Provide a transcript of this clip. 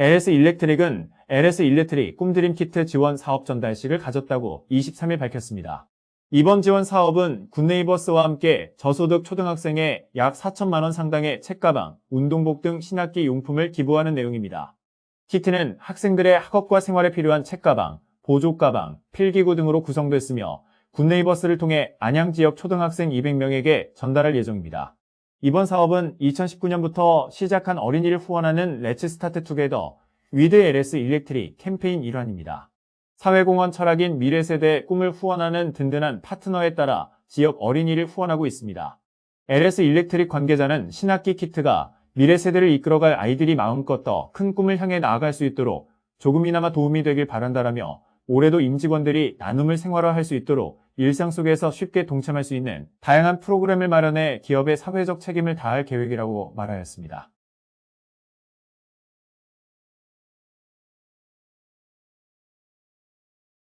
LS 일렉트릭은 LS 일렉트릭 꿈드림 키트 지원 사업 전달식을 가졌다고 23일 밝혔습니다. 이번 지원 사업은 굿네이버스와 함께 저소득 초등학생에 약 4천만 원 상당의 책가방, 운동복 등 신학기 용품을 기부하는 내용입니다. 키트는 학생들의 학업과 생활에 필요한 책가방, 보조가방, 필기구 등으로 구성됐으며 굿네이버스를 통해 안양 지역 초등학생 200명에게 전달할 예정입니다. 이번 사업은 2019년부터 시작한 어린이를 후원하는 레츠 스타트 투게더 위드 LS 일렉트릭 캠페인 일환입니다. 사회공헌 철학인 미래세대의 꿈을 후원하는 든든한 파트너에 따라 지역 어린이를 후원하고 있습니다. LS 일렉트릭 관계자는 신학기 키트가 미래세대를 이끌어갈 아이들이 마음껏 더 큰 꿈을 향해 나아갈 수 있도록 조금이나마 도움이 되길 바란다라며 올해도 임직원들이 나눔을 생활화할 수 있도록 일상 속에서 쉽게 동참할 수 있는 다양한 프로그램을 마련해 기업의 사회적 책임을 다할 계획이라고 말하였습니다.